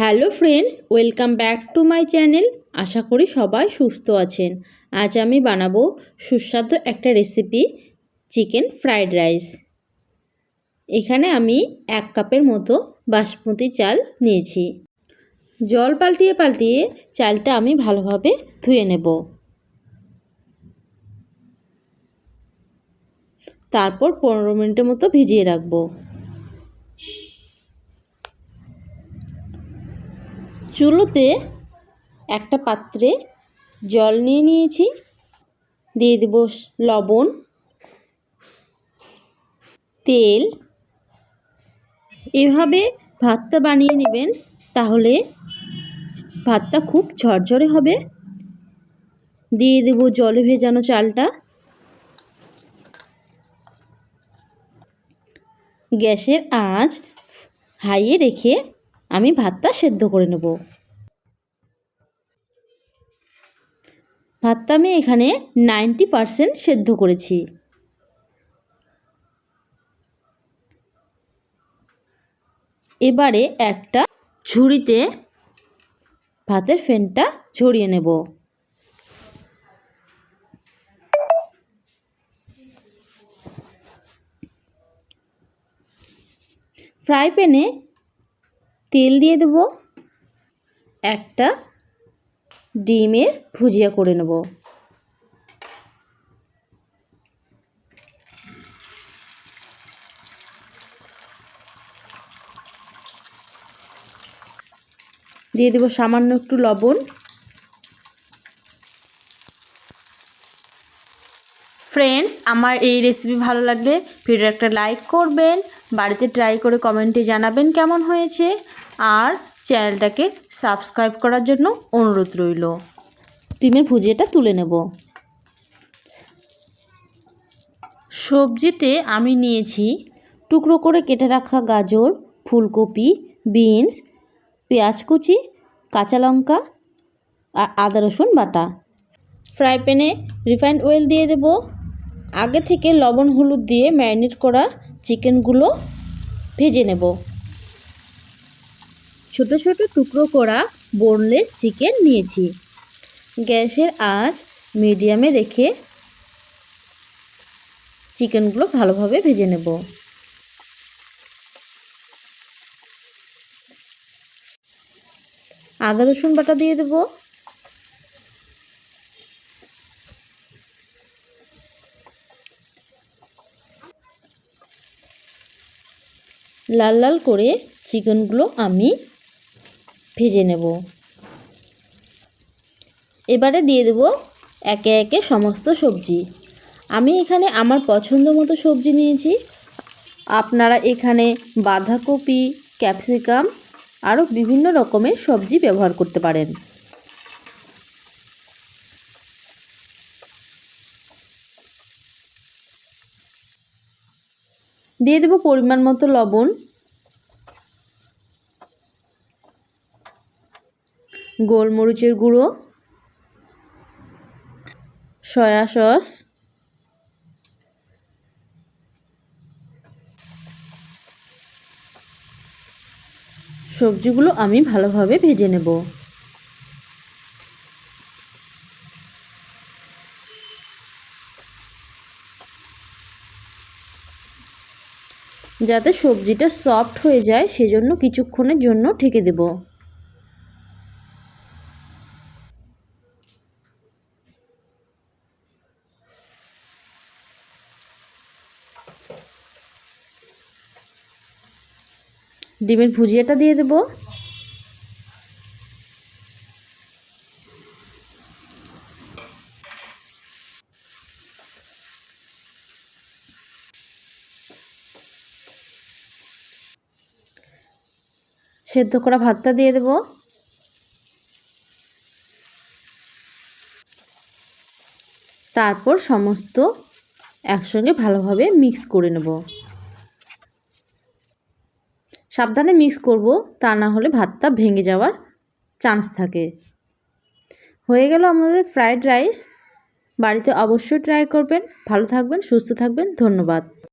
Hello friends, welcome back to my channel. আশা করি সবাই সুস্থ আছেন। আজ আমি বানাবো সুস্বাদু একটা রেসিপি, চিকেন ফ্রাইড রাইস। এখানে আমি এক কাপের মতো বাসমতি চাল নিয়েছি। জল পাল্টিয়ে পাল্টিয়ে চালটা আমি ভালোভাবে ধুয়ে নেব। তারপর পনেরো মিনিটের মতো ভিজিয়ে রাখব। চুলোতে একটা পাত্রে জল নিয়ে নিয়েছি। দিয়ে দেব লবণ, তেল। এভাবে ভাতটা বানিয়ে নেবেন, তাহলে ভাতটা খুব ঝরঝরে হবে। দিয়ে দেব জলে ভেজানো চালটা। গ্যাসের আঁচ হাইয়ে রেখে আমি ভাতটা সেদ্ধ করে নেব। ভাতটা আমি এখানে নাইনটি পারসেন্ট সেদ্ধ করেছি। এবারে একটা ঝুড়িতে ভাতের ফেনটা ঝরিয়ে নেব। ফ্রাই প্যানে তেল দিয়ে দেব। একটা ডিমের ভুজিয়া করে নেব। দিয়ে দেব সামান্য একটু লবণ। ফ্রেন্ডস আমার এই রেসিপি ভালো লাগলে ভিডিও একটা লাইক করবেন। বাড়িতে ট্রাই করে কমেন্টে জানাবেন কেমন হয়েছে। আর চ্যানেলটাকে সাবস্ক্রাইব করার জন্য অনুরোধ রইল। ডিমের ভুজিয়াটা তুলে নেব। সবজিতে আমি নিয়েছি টুকরো করে কেটে রাখা গাজর, ফুলকপি, বিনস, পেঁয়াজ কুচি, কাঁচা লঙ্কা আর আদা রসুন বাটা। ফ্রাই প্যানে রিফাইন্ড অয়েল দিয়ে দেব। আগে থেকে লবণ হলুদ দিয়ে ম্যারিনেট করা চিকেনগুলো ভেজে নেব। ছোট ছোট টুকরো করা বোনলেস চিকেন নিয়েছি। গ্যাসের আঁচ মিডিয়ামে রেখে চিকেনগুলো ভালোভাবে ভেজে নেব। আদা, রসুন বাটা দিয়ে দেব। লাল লাল করে চিকেনগুলো আমি ভেজে নেব। এবারে দিয়ে দেব একে একে সমস্ত সবজি। আমি এখানে আমার পছন্দ মতো সবজি নিয়েছি। আপনারা এখানে বাঁধাকপি, ক্যাপসিকাম আরও বিভিন্ন রকমের সবজি ব্যবহার করতে পারেন। দিয়ে দেবো পরিমাণ মতো লবণ। গোলমরিচের গুঁড়ো, সয়া সস, সবজিগুলো আমি ভালোভাবে ভেজে নেব। যাতে সবজিটা সফট হয়ে যায়, সেজন্য কিছুক্ষণের জন্য ঢেকে দেব। ডিমের ভুজিয়াটা দিয়ে দেব। সেদ্ধ করা ভাতটা দিয়ে দেব। তারপর সমস্ত একসঙ্গে ভালোভাবে মিক্স করে নেব। সাবধানে মিক্স করব, তা না হলে ভাতটা ভেঙে যাওয়ার চান্স থাকে। হয়ে গেল আমাদের ফ্রায়েড রাইস বাড়িতে অবশ্যই ট্রাই করবেন। ভালো থাকবেন, সুস্থ থাকবেন। ধন্যবাদ।